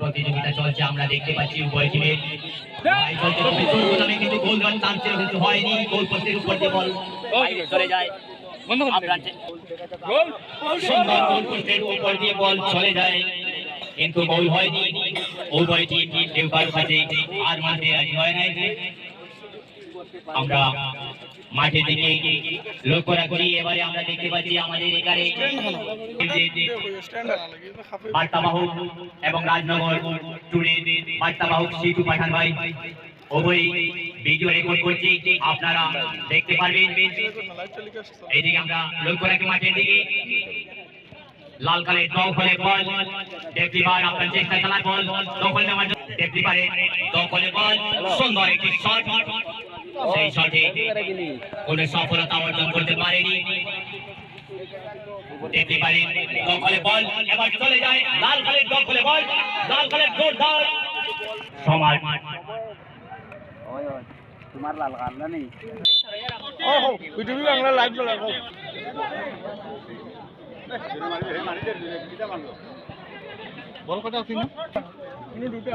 প্রতিযোগিতা চলছে, আমরা দেখতে পাচ্ছি উভয় টিমের কিন্তু গোল রান টানছে কিন্তু হয়নি, গোল পোস্টের উপর যে বল চলে যায়। উপর দিয়ে বল চলে যায়, কিন্তু গোল হয়নি। উভয় টিম কেউ কারও কাছে আর মাঠে রাজি হয় নাই। আমরা মাঠের দিকে লক্ষ্য রাখি এবারে আমরা দেখতে পাচ্ছি আমাদের এখানে বার্তাবাহক এবং রাজনগর টুরে বার্তাবাহক সিটু পাঠান ভাই। উভয় ভিডিও রেকর্ড করছি। আপনারা দেখতে পারবেন। এইদিকে আমরা লক্ষ্য রাখি মাঠের দিকে। লাল কালের দখলে বল। ডেপ্টিবার আপনার চেষ্টা চালার বল। দখল দখলে বল। সুন্দর একটি শট শটে কোনো সফলতা অর্জন করতে পারেনি। ডেপ্টিবারে দখলে বল এবার চলে যায় লাল কালের দখলে বল লাল কালের জোরদার। সমাজ। তোমার লাল কান্না নেই ইউটিউবে বাংলা লাইভ লাগাও বল কটা আছে? না দুটো।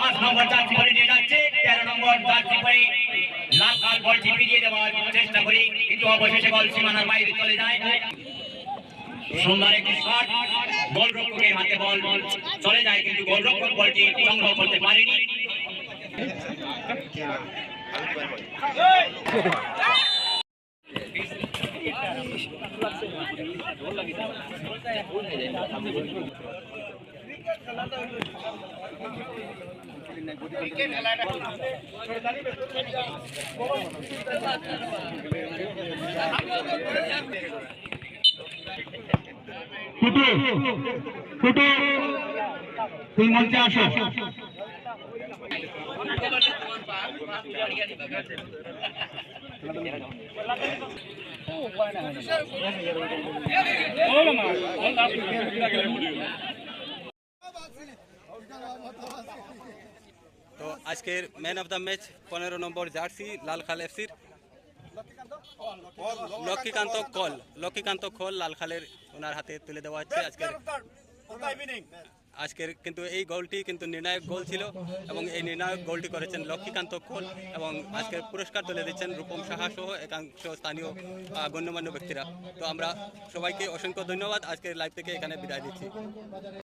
পাঁচ নম্বর যাচ্ছে তেরো নম্বর জার্সি পরে লাল কাল বলটি ফিরিয়ে দেওয়ার চেষ্টা করি কিন্তু অবশেষে বল সীমানার বাইরে চলে যায় সুন্দর একটি শট গোলরক্ষকের হাতে বল চলে যায় কিন্তু গোলরক্ষক বলটি সংগ্রহ করতে পারেনি। ফুটু ফুটু। তুই মঞ্চে আসো। তো আজকের ম্যান অফ দ্য ম্যাচ পনেরো নম্বর জার্সি লালখাল এফসির লক্ষ্মীকান্ত কল। লক্ষ্মীকান্ত খোল লালখালের ওনার হাতে তুলে দেওয়া হচ্ছে আজকের। আজকের কিন্তু এই গোলটি কিন্তু নির্ণায়ক গোল ছিল এবং এই নির্ণায়ক গোলটি করেছেন লক্ষ্মীকান্ত খোল এবং আজকের পুরস্কার তুলে দিচ্ছেন রূপম সাহা সহ একাংশ স্থানীয় গণ্যমান্য ব্যক্তিরা। তো আমরা সবাইকে অসংখ্য ধন্যবাদ। আজকের লাইভ থেকে এখানে বিদায় দিচ্ছি